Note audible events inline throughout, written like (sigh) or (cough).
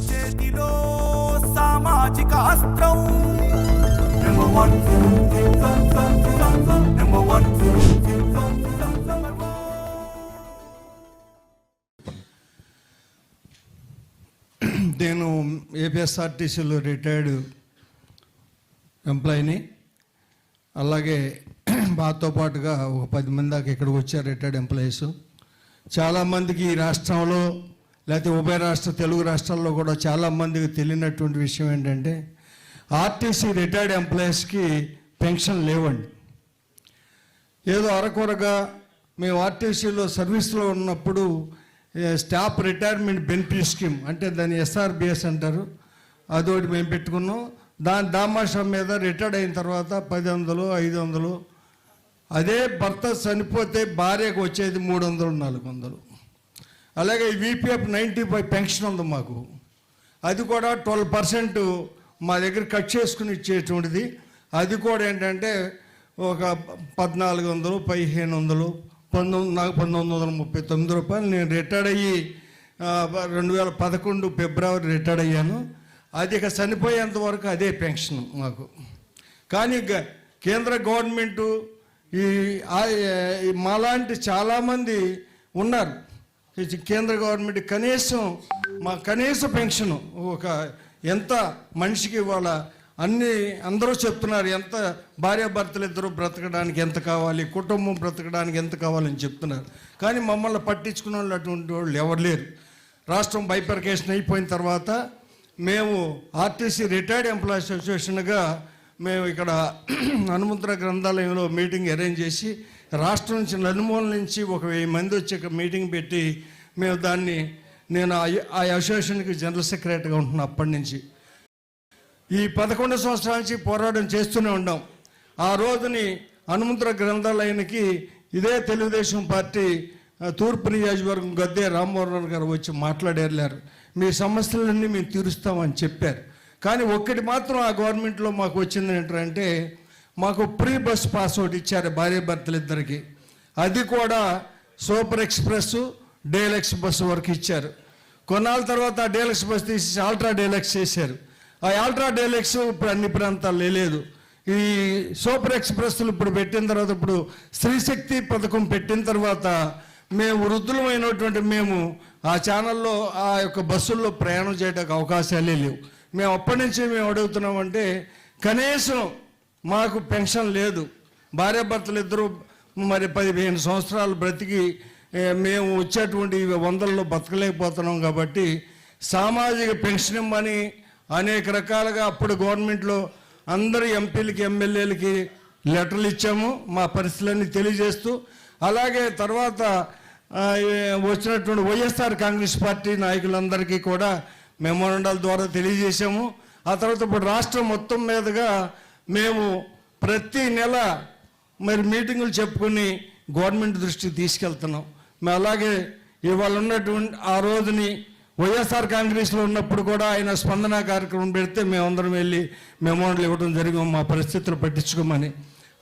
చేతిలో సామాజిక అస్త్రం నేను ఏపీఎస్ఆర్టీసీలో రిటైర్డ్ ఎంప్లాయీని అలాగే మాతో పాటుగా ఒక పది మంది దాకా ఇక్కడికి వచ్చారు రిటైర్డ్ ఎంప్లాయీస్ చాలామందికి ఈ రాష్ట్రంలో లేకపోతే ఉభయ రాష్ట్ర తెలుగు రాష్ట్రాల్లో కూడా చాలామందికి తెలియనటువంటి విషయం ఏంటంటే ఆర్టీసీ రిటైర్డ్ ఎంప్లాయీస్కి పెన్షన్ లేవండి. ఏదో అరకొరగా మేము ఆర్టీసీలో సర్వీస్లో ఉన్నప్పుడు స్టాఫ్ రిటైర్మెంట్ బెనిఫిట్ స్కీమ్ అంటే దాన్ని ఎస్ఆర్బిఎస్ అంటారు. అదొకటి మేము పెట్టుకున్నాం. దాని దామాషం మీద రిటైర్డ్ అయిన తర్వాత పది వందలు ఐదు వందలు అదే భర్త చనిపోతే భార్యకు వచ్చేది మూడు వందలు నాలుగు వందలు అలాగే వీపీఎఫ్ నైంటీ ఫైవ్ పెన్షన్ ఉంది మాకు. అది కూడా ట్వెల్వ్ పర్సెంట్ మా దగ్గర కట్ చేసుకుని ఇచ్చేటువంటిది. అది కూడా ఏంటంటే ఒక పద్నాలుగు వందలు పదిహేను వందలు పంతొమ్మిది నాకు పంతొమ్మిది వందల ముప్పై తొమ్మిది రూపాయలు. నేను రిటైర్డ్ అయ్యి రెండు వేల పదకొండు ఫిబ్రవరి రిటైర్డ్ అయ్యాను. అది ఇక చనిపోయేంత వరకు అదే పెన్షన్ మాకు. కానీ గ- కేంద్ర గవర్నమెంటు ఈ మాలాంటి చాలామంది ఉన్నారు. కేంద్ర గవర్నమెంట్ కనీసం మా కనీస పెన్షన్ ఒక ఎంత మనిషికి ఇవాళ అన్ని అందరూ చెప్తున్నారు ఎంత భార్యాభర్తలు ఇద్దరు బ్రతకడానికి ఎంత కావాలి కుటుంబం బ్రతకడానికి ఎంత కావాలని చెప్తున్నారు. కానీ మమ్మల్ని పట్టించుకున్న వాళ్ళు అటువంటి వాళ్ళు ఎవరు లేరు. రాష్ట్రం బైపర్కేషన్ అయిపోయిన తర్వాత మేము ఆర్టీసీ రిటైర్డ్ ఎంప్లాయీస్ అసోసియేషన్గా మేము ఇక్కడ (clears throat) హనుమంతర గ్రంథాలయంలో మీటింగ్ అరేంజ్ చేసి రాష్ట్రం నుంచి నలుమూల నుంచి ఒక వెయ్యి మంది వచ్చి ఒక మీటింగ్ పెట్టి మేము దాన్ని నేను ఆ- ఆ అసోసియేషన్కి జనరల్ సెక్రటరీగా ఉంటున్నా అప్పటి నుంచి. ఈ పదకొండు సంవత్సరాల నుంచి పోరాటం చేస్తూనే ఉన్నాం ఆ రోజుని హనుమంతర గ్రంథాలయానికి ఇదే తెలుగుదేశం పార్టీ తూర్పు నియోజకవర్గం గద్దే రామ్మోహన్ గారు వచ్చి మాట్లాడేర్లేరు మీ సమస్యలన్నీ మేము తీరుస్తామని చెప్పారు. కానీ ఒక్కటి మాత్రం ఆ గవర్నమెంట్లో మాకు వచ్చింది ఏంటంటే మాకు ప్రీ బస్ పాస్ ఒకటి ఇచ్చారు భార్య భర్తలు అది కూడా సూపర్ ఎక్స్ప్రెస్ డేలక్స్ బస్సు వరకు ఇచ్చారు. కొన్నాళ్ళ తర్వాత ఆ డేలక్స్ బస్ తీసి ఆల్ట్రా డేలక్స్ చేశారు. ఆ ఆల్ట్రా డేలక్స్ ఇప్పుడు అన్ని ప్రాంతాల్లో లేదు. ఈ సూపర్ ఎక్స్ప్రెస్లు ఇప్పుడు పెట్టిన తర్వాత ఇప్పుడు స్త్రీశక్తి పథకం పెట్టిన తర్వాత మేము వృద్ధులమైనటువంటి మేము ఆ ఛానల్లో ఆ యొక్క బస్సుల్లో ప్రయాణం చేయడానికి అవకాశాలే లేవు. మేము అప్పటి నుంచి మేము అడుగుతున్నామంటే కనీసం మాకు పెన్షన్ లేదు. భార్యాభర్తలు ఇద్దరు మరి పదిహేను సంవత్సరాలు బ్రతికి మేము వచ్చేటువంటి వందల్లో బతకలేకపోతున్నాం కాబట్టి సామాజిక పెన్షన్ ఇమ్మని అనేక రకాలుగా అప్పుడు గవర్నమెంట్లో అందరు ఎంపీలకి ఎమ్మెల్యేలకి లెటర్లు ఇచ్చాము మా పరిస్థితులన్నీ తెలియజేస్తూ. అలాగే తర్వాత వచ్చినటువంటి వైఎస్ఆర్ కాంగ్రెస్ పార్టీ నాయకులందరికీ కూడా మెమోరండాల ద్వారా తెలియజేశాము. ఆ తర్వాత ఇప్పుడు రాష్ట్రం మొత్తం మీదుగా మేము ప్రతి నెల మరి మీటింగులు చెప్పుకుని గవర్నమెంట్ దృష్టికి తీసుకెళ్తున్నాం. మేము అలాగే ఇవాళ ఉన్నటువంటి ఆ రోజుని వైఎస్ఆర్ కాంగ్రెస్లో ఉన్నప్పుడు కూడా ఆయన స్పందన కార్యక్రమం పెడితే మేమందరం వెళ్ళి మెమోరాండలు ఇవ్వడం జరిగింది. మా పరిస్థితులు పట్టించుకోమని.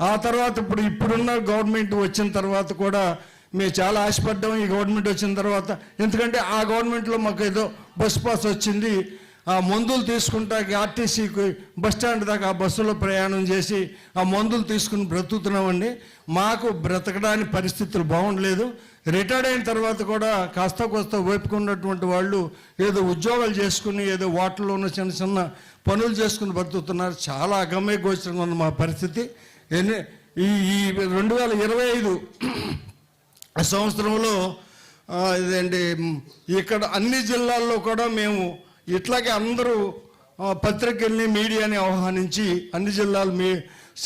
ఆ తర్వాత ఇప్పుడు ఇప్పుడున్న గవర్నమెంట్ వచ్చిన తర్వాత కూడా మేము చాలా ఆశపడ్డాం. ఈ గవర్నమెంట్ వచ్చిన తర్వాత ఎందుకంటే ఆ గవర్నమెంట్లో మాకు ఏదో బస్ పాస్ వచ్చింది. ఆ మందులు తీసుకుంటాకి ఆర్టీసీకి బస్ స్టాండ్ దాకా ఆ బస్సులో ప్రయాణం చేసి ఆ మందులు తీసుకుని బ్రతుకుతున్నామండి. మాకు బ్రతకడానికి పరిస్థితులు బాగుండలేదు. రిటైర్డ్ అయిన తర్వాత కూడా కాస్త కోస్త ఓపుకున్నటువంటి వాళ్ళు ఏదో ఉద్యోగాలు చేసుకుని ఏదో వాటర్లో ఉన్న చిన్న చిన్న పనులు చేసుకుని బ్రతుకుతున్నారు. చాలా అగమ్య గోచరంగా ఉంది మా పరిస్థితి. ఎన్ని ఈ ఈ రెండు వేల ఇరవై ఐదు సంవత్సరంలో ఇదండి ఇక్కడ అన్ని జిల్లాల్లో కూడా మేము ఇట్లాగే అందరూ పత్రికల్ని మీడియాని ఆహ్వానించి అన్ని జిల్లాలు మీ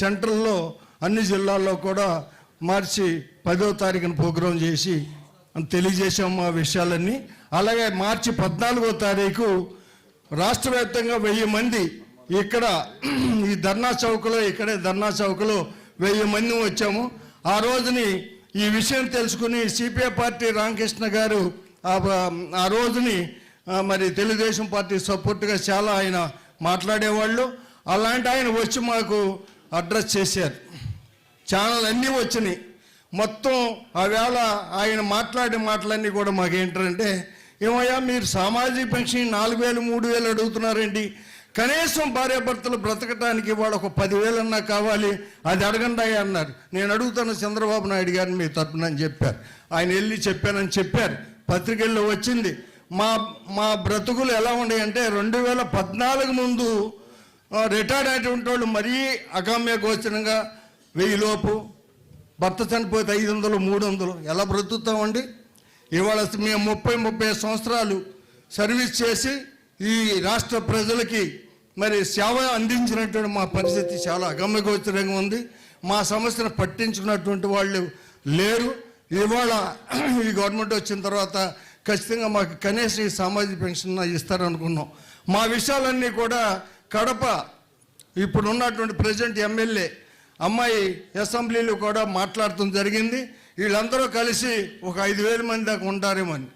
సెంట్రల్లో అన్ని జిల్లాల్లో కూడా మార్చి పదో తారీఖున ప్రోగ్రాం చేసి తెలియజేసాము ఆ విషయాలన్నీ. అలాగే మార్చి పద్నాలుగో తారీఖు రాష్ట్ర వ్యాప్తంగా వెయ్యి మంది ఇక్కడ ఈ ధర్నా చౌకలో ఇక్కడే ధర్నా చౌకలో వెయ్యి మంది వచ్చాము. ఆ రోజుని ఈ విషయం తెలుసుకుని సిపిఐ పార్టీ రామకృష్ణ గారు ఆ రోజుని మరి తెలుగుదేశం పార్టీ సపోర్ట్గా చాలా ఆయన మాట్లాడేవాళ్ళు. అలాంటి ఆయన వచ్చి మాకు అడ్రస్ చేశారు. ఛానల్ అన్నీ వచ్చినాయి. మొత్తం ఆవేళ ఆయన మాట్లాడే మాటలన్నీ కూడా మాకు ఏంటంటే ఏమయ్యా మీరు సామాజిక పెన్షన్ నాలుగు వేలు మూడు వేలు అడుగుతున్నారండి. కనీసం భార్యాభర్తలు బ్రతకటానికి వాడు ఒక పదివేలన్నా కావాలి. అది అడగండి అన్నారు. నేను అడుగుతాను చంద్రబాబు నాయుడు గారిని మీ తరపున అని చెప్పారు. ఆయన వెళ్ళి చెప్పానని చెప్పారు. పత్రికల్లో వచ్చింది. మా మా బ్రతుకులు ఎలా ఉన్నాయంటే రెండు వేల పద్నాలుగు ముందు రిటైర్డ్ అయినటువంటి వాళ్ళు మరీ అగమ్య గోచరంగా వెయ్యిలోపు భర్త చనిపోతే ఐదు వందలు మూడు వందలు ఎలా బ్రతుకుతామండి? ఇవాళ మేము ముప్పై ముప్పై సంవత్సరాలు సర్వీస్ చేసి ఈ రాష్ట్ర ప్రజలకి మరి సేవ అందించినటువంటి మా పరిస్థితి చాలా అగమ్యగోచరంగా ఉంది. మా సమస్యను పట్టించుకున్నటువంటి వాళ్ళు లేరు. ఇవాళ ఈ గవర్నమెంట్ వచ్చిన తర్వాత ఖచ్చితంగా మాకు కనీసం ఈ సామాజిక పెన్షన్ ఇస్తారనుకున్నాం. మా విషయాలన్నీ కూడా కడప ఇప్పుడు ఉన్నటువంటి ఎమ్మెల్యే అమ్మాయి అసెంబ్లీలో కూడా మాట్లాడటం జరిగింది. వీళ్ళందరూ కలిసి ఒక ఐదు వేల మంది దాకా ఉంటారేమో అని.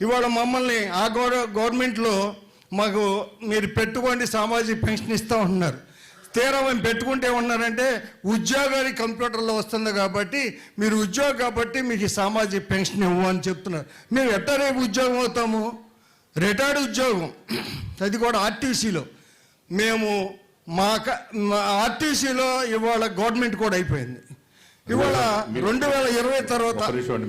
ఇవాళ మమ్మల్ని ఆ గవ- గవర్నమెంట్లో మాకు మీరు పెట్టుకోండి సామాజిక పెన్షన్ ఇస్తూ ఉంటున్నారు. తీరా మేము పెట్టుకుంటే ఉన్నారంటే ఉద్యోగాలు కంప్యూటర్లో వస్తుంది కాబట్టి మీరు ఉద్యోగం కాబట్టి మీకు ఈ సామాజిక పెన్షన్ ఇవ్వు అని చెప్తున్నారు. మేము ఎట్టా రేపు ఉద్యోగం అవుతాము? రిటైర్డ్ ఉద్యోగం. అది కూడా ఆర్టీసీలో. మేము మా ఆర్టీసీలో ఇవాళ గవర్నమెంట్ కూడా అయిపోయింది. ఇవాళ రెండు వేల ఇరవై తర్వాత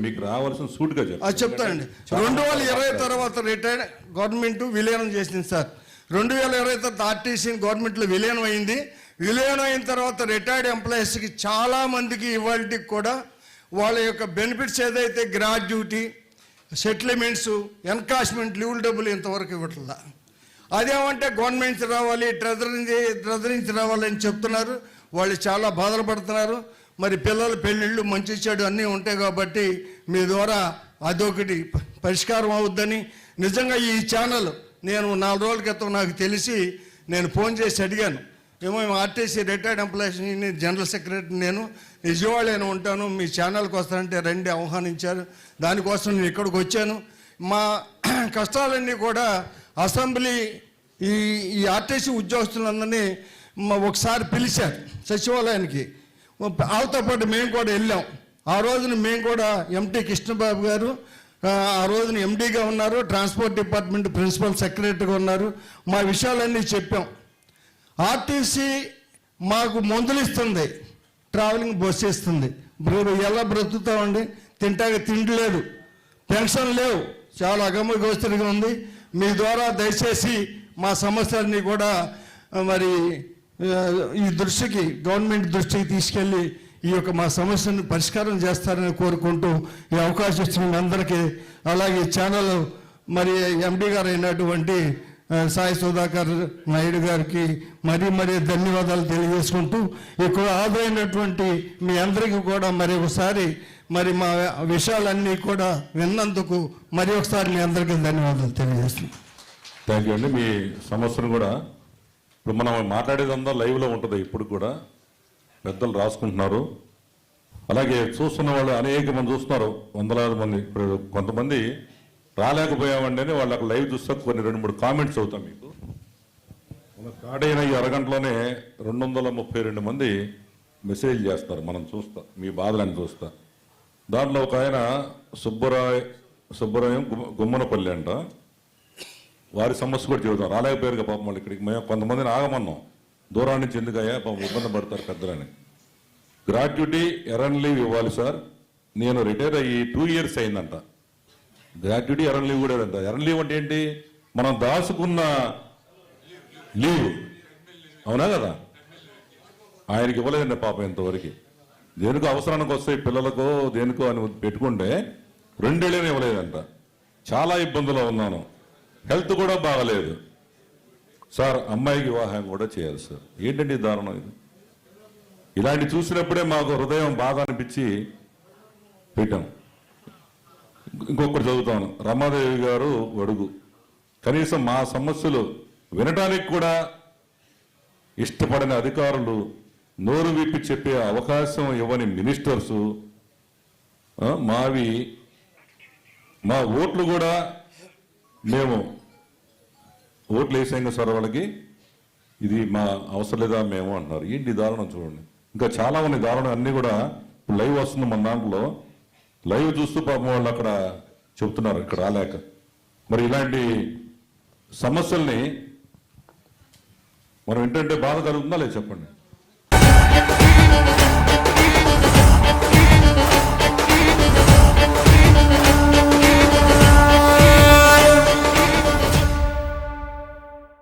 మీకు రావాల్సిన సూట్గా చెప్తానండి. రెండు వేల ఇరవై తర్వాత రిటైర్డ్ గవర్నమెంట్ విలీనం చేసింది సార్. రెండు వేల ఇరవై తర్వాత ఆర్టీసీ గవర్నమెంట్లో విలీనం అయింది విలీనం అయిన తర్వాత రిటైర్డ్ ఎంప్లాయీస్కి చాలామందికి ఇవాళకి కూడా వాళ్ళ యొక్క బెనిఫిట్స్ ఏదైతే గ్రాడ్యుటీ సెటిల్మెంట్స్ ఎన్కాష్మెంట్ లీవ్ డబ్బులు ఇంతవరకు ఇవ్వట్లా. అదేమంటే గవర్నమెంట్ రావాలి ట్రెజరీ ట్రెజరీ నుంచి రావాలని చెప్తున్నారు. వాళ్ళు చాలా బాధలు పడుతున్నారు. మరి పిల్లల పెళ్ళిళ్ళు మంచి చెడు అన్నీ ఉంటాయి కాబట్టి మీ ద్వారా అదొకటి పరిష్కారం అవుద్దని నిజంగా ఈ ఛానల్ నేను నాలుగు రోజుల క్రితం నాకు తెలిసి నేను ఫోన్ చేసి అడిగాను. ఏమో RTC retired employees union general secretary నేను నిజవాళ్ళైనా ఉంటాను మీ ఛానల్కి వస్తానంటే రండి ఆహ్వానించారు. దానికోసం నేను ఇక్కడికి వచ్చాను. మా (clears throat) కష్టాలన్నీ కూడా అసెంబ్లీ ఈ ఈ ఆర్టీసీ ఉద్యోగస్తులందరినీ మ- ఒకసారి పిలిచారు సచివాలయానికి. వాళ్ళతో పాటు మేము కూడా వెళ్ళాం. ఆ రోజున మేము కూడా ఎంటీ కృష్ణబాబు గారు ఆ, రోజున ఎండీగా ఉన్నారు ట్రాన్స్పోర్ట్ డిపార్ట్మెంట్ ప్రిన్సిపల్ సెక్రటరీగా ఉన్నారు. మా విషయాలన్నీ చెప్పాం. ఆర్టీసీ మాకు మందులు ఇస్తుంది ట్రావెలింగ్ బస్సు ఇస్తుంది. బ్రో ఎలా బ్రతుకుతామండి? తింటాక తిండి లేదు పెన్షన్ లేవు. చాలా అగమ్య గోచరిగా ఉంది. మీ ద్వారా దయచేసి మా సమస్యలన్నీ కూడా మరి ఈ దృష్టికి గవర్నమెంట్ దృష్టికి తీసుకెళ్ళి ఈ యొక్క మా సమస్యను పరిష్కారం చేస్తారని కోరుకుంటూ ఈ అవకాశం ఇచ్చిన అందరికీ అలాగే ఛానల్ మరి ఎండి గారు అయినటువంటి సాయి సుధాకర్ నాయుడు గారికి మరీ మరీ ధన్యవాదాలు తెలియజేసుకుంటూ ఇక్కడ ఆదరైనటువంటి మీ అందరికీ కూడా మరి ఒకసారి మరి మా విషయాలన్నీ కూడా విన్నందుకు మరి ఒకసారి మీ అందరికీ ధన్యవాదాలు తెలియజేస్తున్నాను థ్యాంక్ యూ అండి. మీ సమస్యను కూడా ఇప్పుడు మనం మాట్లాడేదంతా లైవ్లో ఉంటుంది ఇప్పుడు కూడా. పెద్దలు రాసుకుంటున్నారు. అలాగే చూస్తున్న వాళ్ళు అనేక మంది చూస్తున్నారు. వందలాది మంది. ఇప్పుడు కొంతమంది రాలేకపోయామండి అని వాళ్ళకి లైవ్ చూస్తే కొన్ని రెండు మూడు కామెంట్స్ అవుతాం మీకు. మన కాడైన ఈ అరగంటలోనే రెండు వందల ముప్పై రెండు మంది మెసేజ్ చేస్తారు. మనం చూస్తా మీ బాధలని చూస్తా. దాంట్లో ఒక ఆయన సుబ్బరాయ్ సుబ్బరాయం గుమ్మ- గుమ్మనపల్లి అంట. వారి సమస్య కూడా చెబుతాం. రాలేకపోయారు పాపం వాళ్ళు ఇక్కడికి. మేము కొంతమందిని ఆగమన్నాం. దూరం నుంచి ఎందుకయ్యా పాపం ఇబ్బంది పడతారు పెద్దలని. గ్రాట్యుటీ ఎరన్ లీవ్ ఇవ్వాలి సార్ నేను రిటైర్ అయ్యి టూ ఇయర్స్ అయిందంట. గ్రాట్యుటీ ఎరన్ లీవ్ కూడా అంట ఎరన్ లీవ్ అంటే ఏంటి? మనం దాచుకున్న లీవ్ అవునా కదా? ఆయనకి ఇవ్వలేదండి పాపం ఇంతవరకు. దేనికో అవసరానికి వస్తాయి పిల్లలకో దేనికో అని పెట్టుకుంటే రెండేళ్ళని ఇవ్వలేదంట. చాలా ఇబ్బందులో ఉన్నాను. హెల్త్ కూడా బాగలేదు. సార్ అమ్మాయికి వివాహం కూడా చేయాలి సార్. ఏంటండి దారుణం ఇది? ఇలాంటి చూసినప్పుడే మాకు హృదయం బాధ అనిపించి పెట్టాం. ఇంకొకటి చదువుతాను. రమాదేవి గారు అడుగు కనీసం మా సమస్యలు వినటానికి కూడా ఇష్టపడని అధికారులు నోరు విప్పి చెప్పే అవకాశం ఇవ్వని మినిస్టర్సు మావి మా ఓట్లు కూడా మేము ఓట్లు వేసాయి సార్ వాళ్ళకి. ఇది మా అవసరం లేదా మేము అంటున్నారు. ఏంటి దారుణం చూడండి. ఇంకా చాలా ఉన్నాయి దారుణం అన్నీ కూడా లైవ్ వస్తుంది మన దాంట్లో. లైవ్ చూస్తూ పాపం వాళ్ళు అక్కడ చెబుతున్నారు ఇక్కడ రాలేక. మరి ఇలాంటి సమస్యల్ని మనం ఏంటంటే బాధ కలుగుతుందా లేదు చెప్పండి.